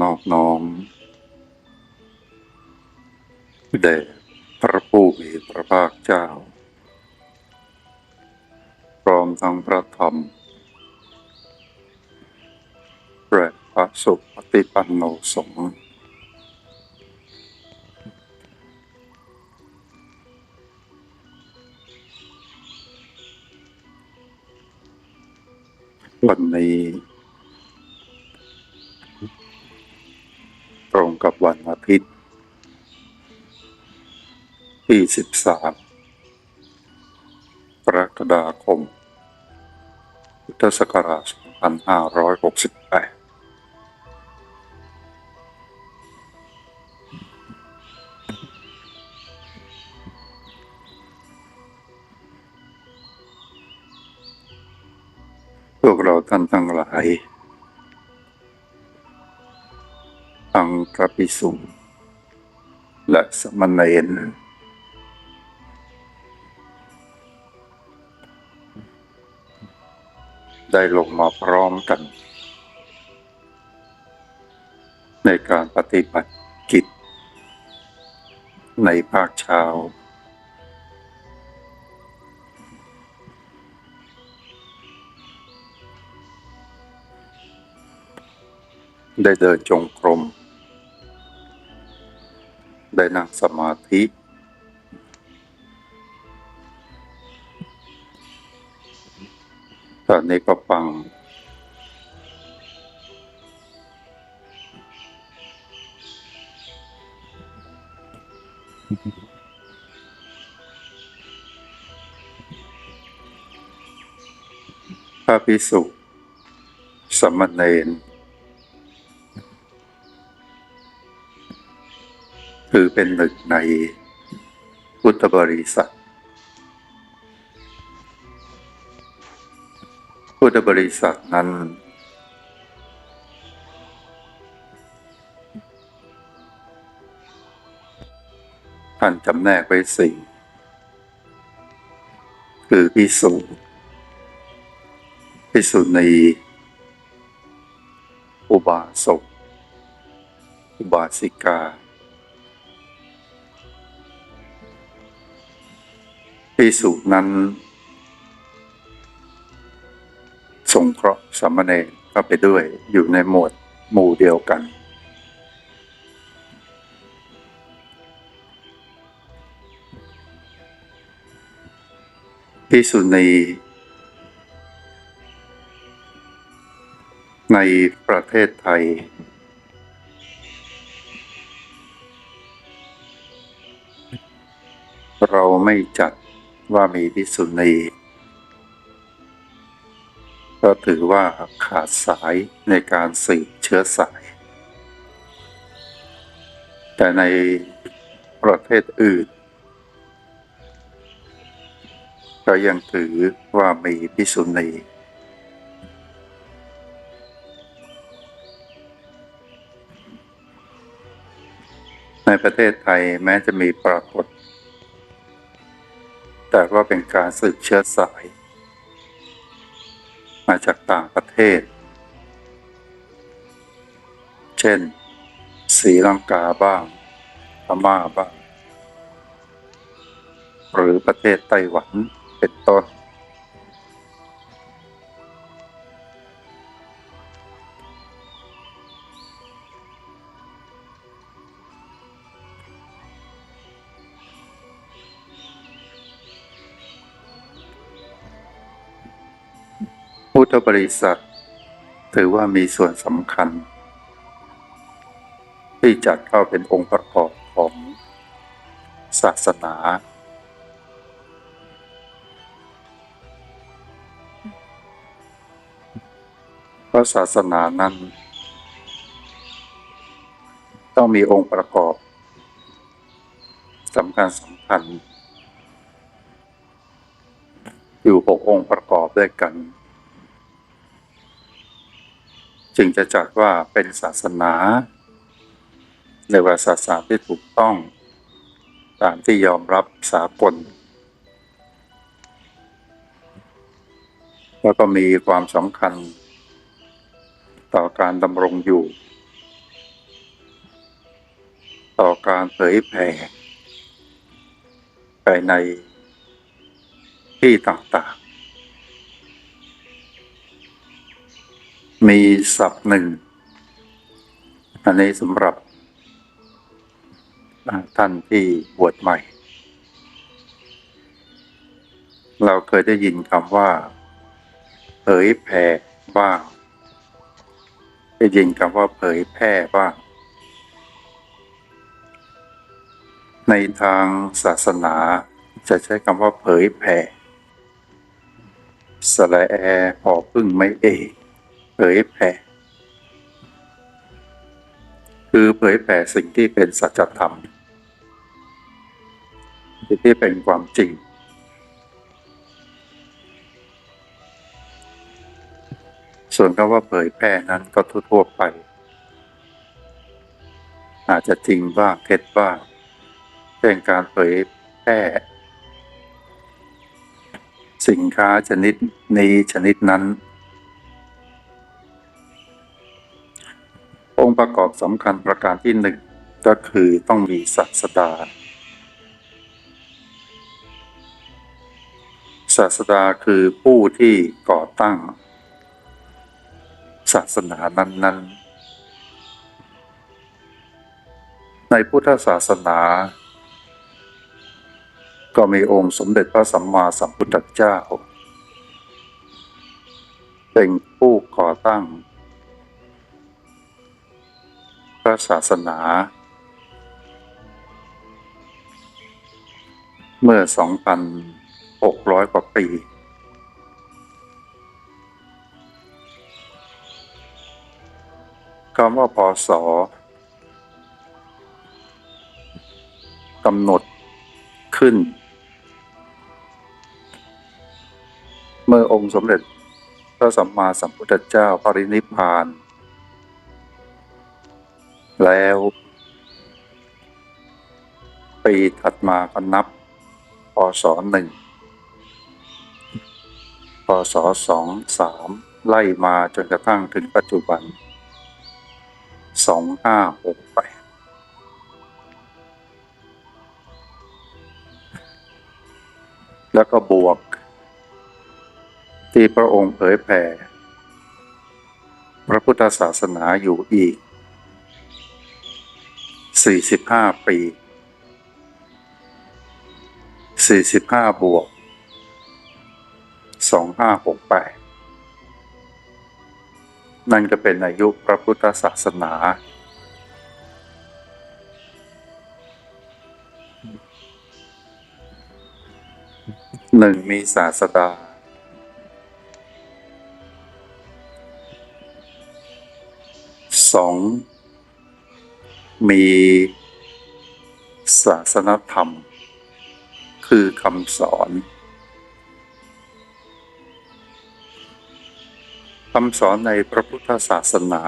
นอบน้อมแด่พระผู้มีพระภาคเจ้า พร้อมทั้งพระธรรมและพระสุปฏิปันโนสงฆ์วันนี้ ตรงกับวันอาทิตย์ ที่ 13 กรกฎาคม พุทธศักราช 2568พวกเราท่านทั้งหลาย ทั้งพระภิกษุและสมณเณรได้ลงมาพร้อมกัน ในการปฏิบัติกิจ ในภาคเช้า ได้เดินจงกรม นั่งสมาธิ ตอนนี้ก็ฟัง พระพิสุสมณเณร ถือเป็นหนึ่งในพุทธบริษัท พุทธบริษัทนั้น ท่านจำแนกไว้สี่คือพิสุพิสุณีอุบาสกอุบาสิกา พิสุนั้น สงเคราะห์สามเณรเข้าไปด้วยอยู่ในหมวดหมู่เดียวกันพิสุณีในประเทศไทย เราไม่จัด ว่ามีพิสุณีก็ถือว่าขาดสายในการสืบเชื้อสาย แต่ในประเทศอื่น ก็ยังถือว่ามีพิสุณีในประเทศไทยแม้จะมีปรากฏ แต่ว่าเป็นการสืบเชื้อสาย มาจากต่างประเทศ เช่นศรีลังกาบ้างพม่าบ้าง หรือประเทศไต้หวันเป็นต้น พุทธบริษัท ถือว่ามีส่วนสำคัญ ที่จัดเข้าเป็นองค์ประกอบของศาสนา เพราะศาสนานั้น ต้องมีองค์ประกอบสำคัญสำคัญ อยู่หกองค์ประกอบด้วยกัน จึงจะจัดว่าเป็นศาสนาในว่าศาสนาที่ถูกต้อง ตามที่ยอมรับสากลแล้วก็มีความสำคัญ ต่อการดำรงอยู่ ต่อการเผยแผ่ไปในที่ต่างๆ มีศัพท์หนึ่ง อันนี้สำหรับท่านที่บวชใหม่ เราเคยได้ยินคำว่าเผยแผ่บ้าง ได้ยินคำว่าเผยแพร่บ้าง ในทางศาสนาจะใช้คำว่าเผยแผ่สระแอพอพึ่งไม่เอก เผยแผ่คือเผยแผ่สิ่งที่เป็นสัจธรรมสิ่งที่เป็นความจริง ส่วนคำว่าเผยแพร่นั้นก็ทั่วๆไป อาจจะจริงบ้างเท็จบ้างเป็นการเผยแพร่สินค้าชนิดนี้ชนิดนั้น องค์ประกอบสำคัญประการที่หนึ่งก็คือต้องมีศาสดา ศาสดาคือผู้ที่ก่อตั้ง ศาสนานั้น ๆ ในพุทธศาสนา ก็มีองค์สมเด็จพระสัมมาสัมพุทธเจ้า เป็นผู้ก่อตั้ง พระศาสนา เมื่อ 2,600 กว่าปี คำว่าพศกำหนดขึ้น เมื่อองค์สมเด็จพระสัมมาสัมพุทธเจ้าปรินิพพาน ปีถัดมาก็นับพศหนึ่งพศสองสามไล่มาจนกระทั่งถึงปัจจุบันสองห้าหกแปดแล้วก็บวก ที่พระองค์เผยแผ่ พระพุทธศาสนาอยู่อีก 45 ปี 45บวก2568นั่นก็เป็นอายุพระพุทธศาสนา หนึ่งมีศาสดา สอง มีศาสนธรรม คือคำสอนคำสอนในพระพุทธศาสนา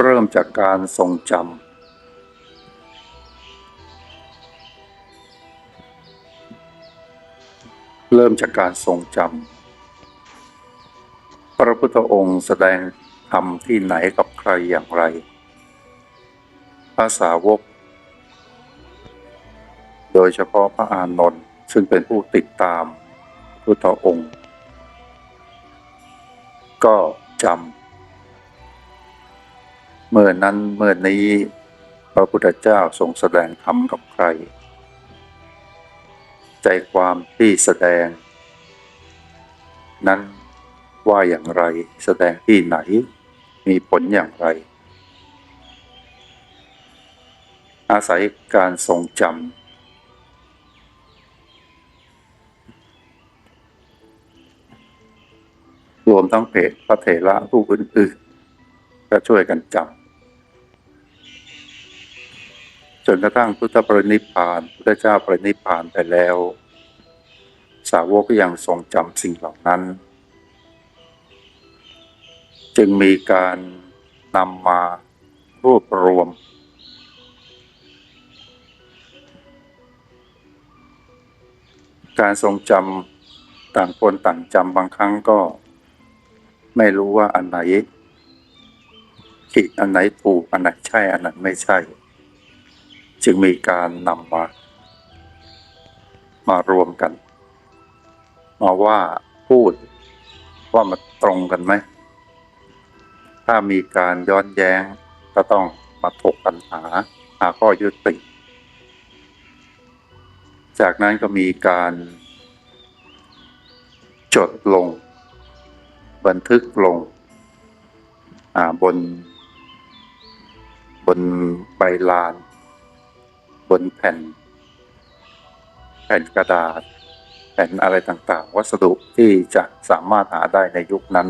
เริ่มจากการทรงจำเริ่มจากการทรงจำพระพุทธองค์แสดงธรรมที่ไหนกับใครอย่างไร ภาษาวก โดยเฉพาะพระอานนท์ซึ่งเป็นผู้ติดตามพุทธองค์ ก็จำเมื่อนั้นเมื่อนี้พระพุทธเจ้าทรงแสดงธรรมกับใคร ใจความที่แสดง นั้นว่าอย่างไรแสดงที่ไหนมีผลอย่างไร อาศัยการทรงจำรวมทั้งเพจพระเถระผู้อื่นๆ ก็ช่วยกันจำจนกระทั่งพุทธปรินิพานพุทธเจ้าปรินิพพานไปแล้ว สาวกก็ยังทรงจำสิ่งเหล่านั้น จึงมีการนำมารวบรวม การทรงจำต่างคนต่างจำบางครั้งก็ ไม่รู้ว่าอันไหนผิดอันไหนถูกอันไหนใช่อันไหนไม่ใช่ จึงมีการนำมามารวมกัน มาว่าพูดว่ามันตรงกันไหม ถ้ามีการย้อนแย้งก็ต้องมาถกปัญหาหาข้อยุติ จากนั้นก็มีการจดลง บันทึกลงบน บนใบลาน บนแผ่น แผ่นกระดาษ แผ่นอะไรต่างๆ วัสดุที่จะสามารถหาได้ในยุคนั้น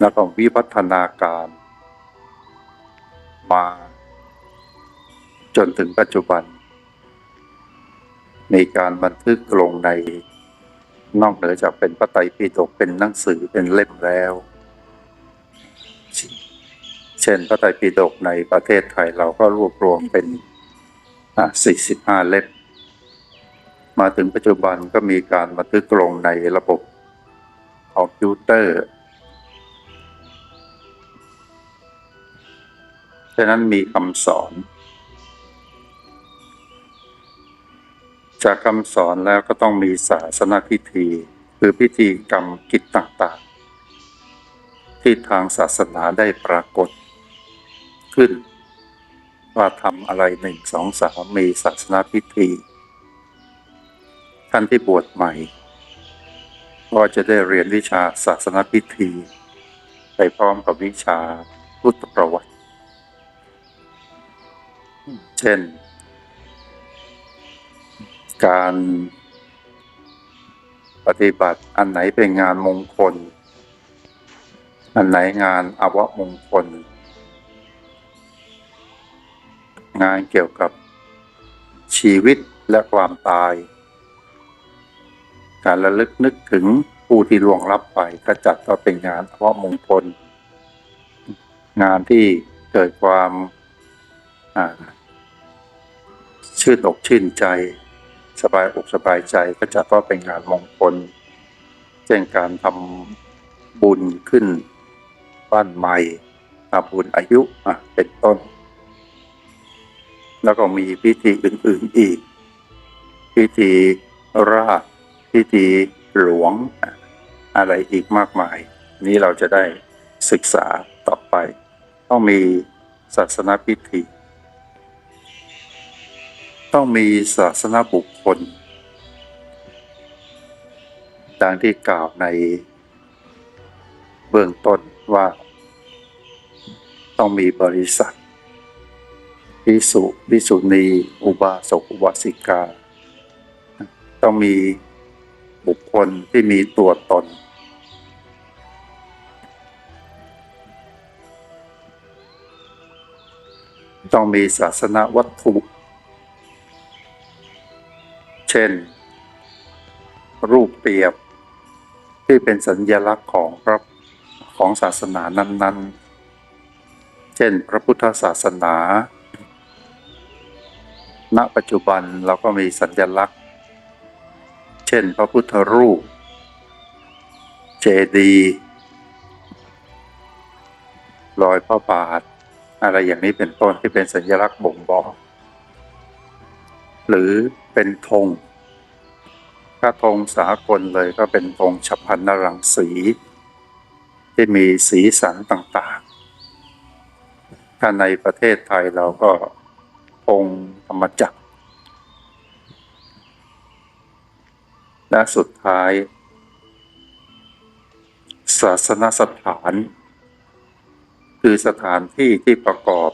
แล้วก็วิวัฒนาการ มา จนถึงปัจจุบัน มีการบันทึกลงใน นอกเหนือจากเป็นพระไตรปิฎกเป็นหนังสือเป็นเล่มแล้ว เช่นพระไตรปิฎกในประเทศไทยเราก็รวบรวมเป็น45 เล่มมาถึงปัจจุบันก็มีการบันทึกลงในระบบคอมพิวเตอร์ฉะนั้นมีคำสอน จากคำสอนแล้วก็ต้องมีศาสนพิธี คือพิธีกรรมกิจต่างๆ ที่ทางศาสนาได้ปรากฏ ขึ้น ว่าทำอะไรหนึ่งสองสามมีศาสนาพิธี ท่านที่บวชใหม่ ก็จะได้เรียนวิชาศาสนาพิธี ไปพร้อมกับวิชาพุทธประวัติ เช่น การปฏิบัติอันไหนเป็นงานมงคล อันไหนงานอวมงคล งานเกี่ยวกับชีวิตและความตาย การระลึกนึกถึงผู้ที่ล่วงลับไปก็จัดว่าเป็นงานอวมงคล งานที่เกิดความชื่นอกชื่นใจ สบายอกสบายใจก็จัดว่าเป็นงานมงคล เช่นการทำบุญขึ้น บ้านใหม่ทำบุญอายุอะเป็นต้น แล้วก็มีพิธีอื่น ๆอีก พิธีราชพิธีหลวงอะไรอีกมากมาย นี้เราจะได้ศึกษาต่อไป ต้องมีศาสนาพิธี ต้องมีศาสนบุคคล ดังที่กล่าวในเบื้องต้นว่า ต้องมีบริษัทพิสุพิสุณี อุบาสก อุบาสิกา ต้องมีบุคคลที่มีตัวตน ต้องมีศาสนวัตถุ เช่น รูปเปรียบที่เป็นสัญลักษณ์ของพระของศาสนานั้น ๆ เช่น พระพุทธศาสนา ณ ปัจจุบันเราก็มีสัญลักษณ์ เช่น พระพุทธรูป เจดีย์รอยพระบาท อะไรอย่างนี้เป็นต้นที่เป็นสัญลักษณ์บ่งบอก หรือเป็นธงถ้าธงสากลเลยก็เป็นธงฉับพรรณรังสี ที่มีสีสันต่างๆ ถ้าในประเทศไทยเราก็ธงธรรมจักร และสุดท้าย ศาสนสถาน คือสถานที่ที่ประกอบ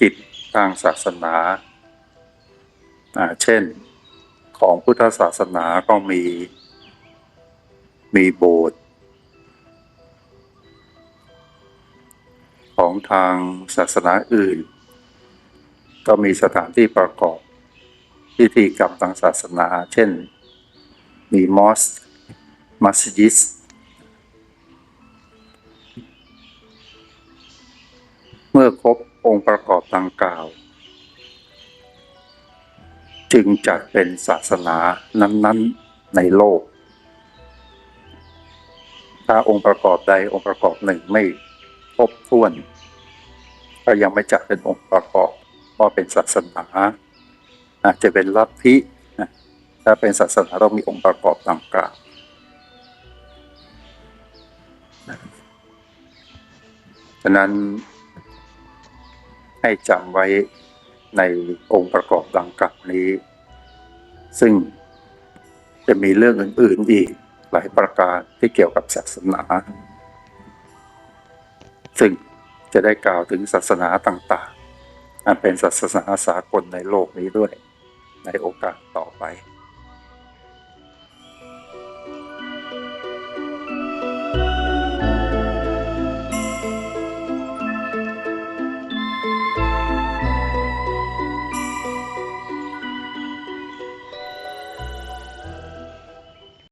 กิจทางศาสนา เช่นของพุทธศาสนาก็มีมีโบสถ์ของทางศาสนาอื่น ก็มีสถานที่ประกอบพิธีกรรมทางศาสนา เช่น มีมอสมัสยิดเมื่อครบองค์ประกอบดังกล่าว จึงจัดเป็นศาสนานั้นๆในโลก ถ้าองค์ประกอบใดองค์ประกอบหนึ่งไม่ครบถ้วนก็ยังไม่จัดเป็นองค์ประกอบว่าเป็นศาสนาอาจจะเป็นลัทธิถ้าเป็นศาสนาต้องมีองค์ประกอบต่างกล่าวฉะนั้นให้จำไว้ ในองค์ประกอบดังกล่าวนี้ ซึ่งจะมีเรื่องอื่น ๆ อีกหลายประการที่เกี่ยวกับศาสนา ซึ่งจะได้กล่าวถึงศาสนาต่างๆ อันเป็นศาสนาสากลในโลกนี้ด้วยในโอกาสต่อไป